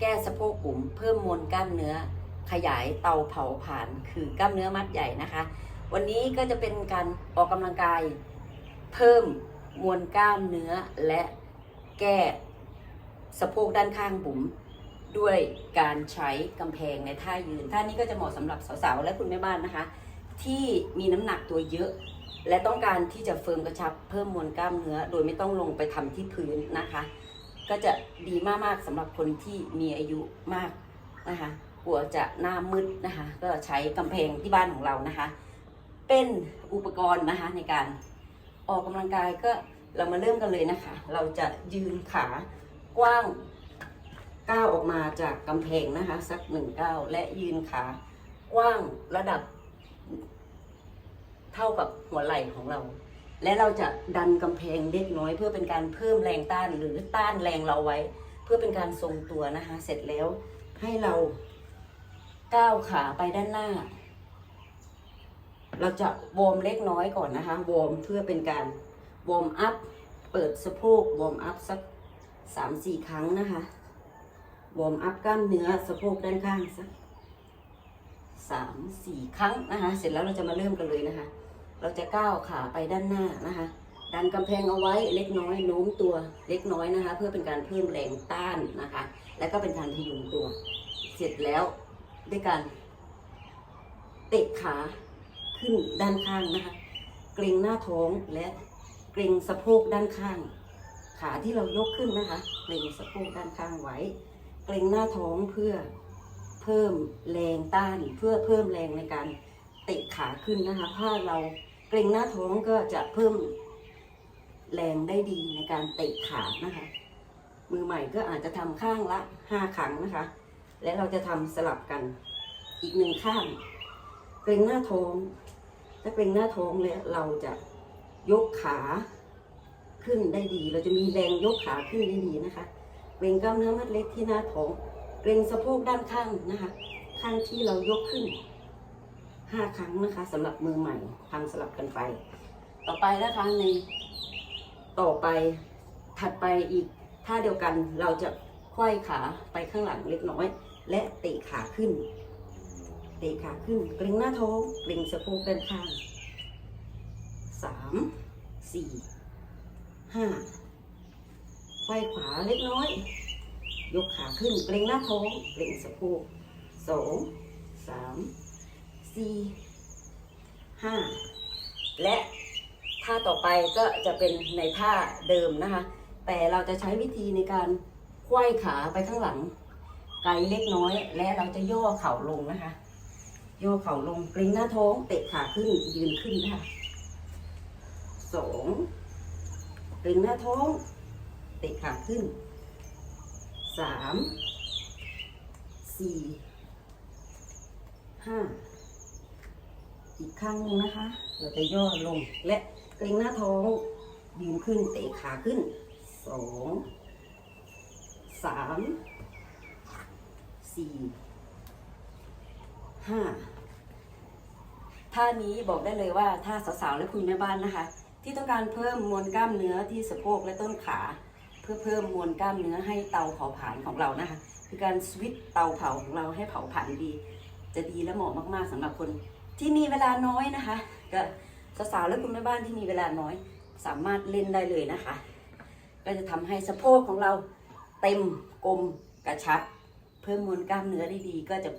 แก้สะโพกบุ๋มเพิ่มมวลกล้ามเนื้อ ขยายเตาเผาผลาญคือกล้ามเนื้อมัดใหญ่นะคะ วันนี้ก็จะเป็นการออกกำลังกาย เพิ่มมวลกล้ามเนื้อและแก้สะโพกด้านข้างบุ๋มด้วยการใช้กำแพงในท่ายืนท่านี้ก็จะเหมาะสำหรับสาวๆและคุณแม่บ้านนะคะ ที่มีน้ำหนักตัวเยอะ และต้องการที่จะเฟิร์มกระชับเพิ่มมวลกล้ามเนื้อ โดยไม่ต้องลงไปทำที่พื้นนะคะ ก็จะดีมากๆสำหรับคนที่มีอายุมากนะคะกลัวจะหน้ามืดนะคะ ก็ใช้กำแพงที่บ้านของเรานะคะ เป็นอุปกรณ์นะคะในการออกกำลังกายก็เรามาเริ่มกันเลยนะคะ เราจะยืนขากว้างก้าวออกมาจากกำแพงนะคะ สักหนึ่งก้าวและยืนขากว้างระดับ เท่ากับหัวไหล่ของเรา และเราจะดันกำแพงเล็กน้อย เพื่อเป็นการเพิ่มแรงต้านหรือต้านแรงเราไว้ เพื่อเป็นการทรงตัวนะคะ เสร็จแล้วให้เราก้าวขาไปด้านหน้า เราจะวอร์มเล็กน้อยก่อนนะคะวอร์มเพื่อเป็นการวอร์มอัพเปิดสะโพกวอร์มอัพสักสามสี่ครั้งนะคะวอร์มอัพกล้ามเนื้อสะโพกด้านข้างสักสามสี่ครั้งนะคะ เสร็จแล้วเราจะมาเริ่มกันเลยนะคะ เราจะก้าวขาไปด้านหน้านะคะ ดันกำแพงเอาไว้เล็กน้อยโน้มตัวเล็กน้อยนะคะ เพื่อเป็นการเพิ่มแรงต้านนะคะ และก็เป็นการพยุงตัว เสร็จแล้วด้วยการเตะขาขึ้นด้านข้างนะคะ เกรงหน้าท้องและเกรงสะโพกด้านข้าง ขาที่เรายกขึ้นนะคะ เกรงสะโพกด้านข้างไว้ เกรงหน้าท้องเพื่อเพิ่มแรงต้าน เพื่อเพิ่มแรงในการเตะขาขึ้นนะคะ ถ้าเรา เกรงหน้าท้องก็จะเพิ่มแรงได้ดีในการเตะขานะคะ มือใหม่ก็อาจจะทำข้างละห้าครั้งนะคะ และเราจะทำสลับกันอีกหนึ่งข้าง เกรงหน้าท้อง ถ้าเกรงหน้าท้องแล้วเราจะยกขาขึ้นได้ดี เราจะมีแรงยกขาขึ้นได้ดีนะคะเกรงกล้ามเนื้อมัดเล็กที่หน้าท้อง เกรงสะโพกด้านข้างนะคะ ข้างที่เรายกขึ้น ห้าครั้งนะคะสำหรับมือใหม่ทำสลับกันไป ต่อไปนะคะในต่อไปถัดไปอีกท่าเดียวกันเราจะควยขาไปข้างหลังเล็กน้อย และเตะขาขึ้น เตะขาขึ้นเกรงหน้าท้องเกรงสะโพกด้านข้างสามสี่ห้าไขว้ขวาเล็กน้อย ยกขาขึ้นเกรงหน้าท้องเกรงสะโพกสองสาม สี่ห้าและท่าต่อไปก็จะเป็นในท่าเดิมนะคะ แต่เราจะใช้วิธีในการไขว้ขาไปข้างหลัง ไกลเล็กน้อย และเราจะย่อเข่าลงนะคะ ย่อเข่าลงเกรงหน้าท้องเตะขาขึ้นยืนขึ้นนะคะสองเกรงหน้าท้องเตะขาขึ้นสามสี่ห้า อีกข้างนึงนะคะ เราจะย่อลงและเกรงหน้าท้องยืนขึ้นเตะขาขึ้นสองสามสี่ห้าท่านี้บอกได้เลยว่าถ้าสาวๆและคุณแม่บ้านนะคะ ที่ต้องการเพิ่มมวลกล้ามเนื้อที่สะโพกและต้นขา เพื่อเพิ่มมวลกล้ามเนื้อให้เตาเผาผลาญของเรานะคะ คือการสวิตช์เตาเผาของเราให้เผาผลาญดี จะดีและเหมาะมากๆสำหรับคน ที่มีเวลาน้อยนะคะก็สาวๆและคุณแม่บ้านที่มีเวลาน้อย สามารถเล่นได้เลยนะคะ ก็จะทำให้สะโพกของเราเต็มกลมกระชับ เพิ่มมวลกล้ามเนื้อได้ดีก็จะ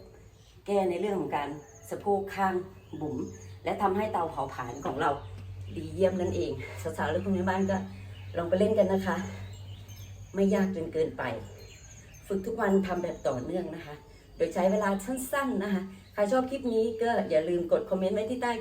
แก้ในเรื่องของการสะโพกข้างบุ๋มและทำให้เตาเผาผลาญของเราดีเยี่ยมนั่นเองสาวๆและคุณแม่บ้านก็ลองไปเล่นกันนะคะ ไม่ยากจนเกินไป ฝึกทุกวันทำแบบต่อเนื่องนะคะ โดยใช้เวลาสั้นๆนะคะ ใครชอบคลิปนี้ก็อย่าลืมกดคอมเมนต์ไว้ที่ใต้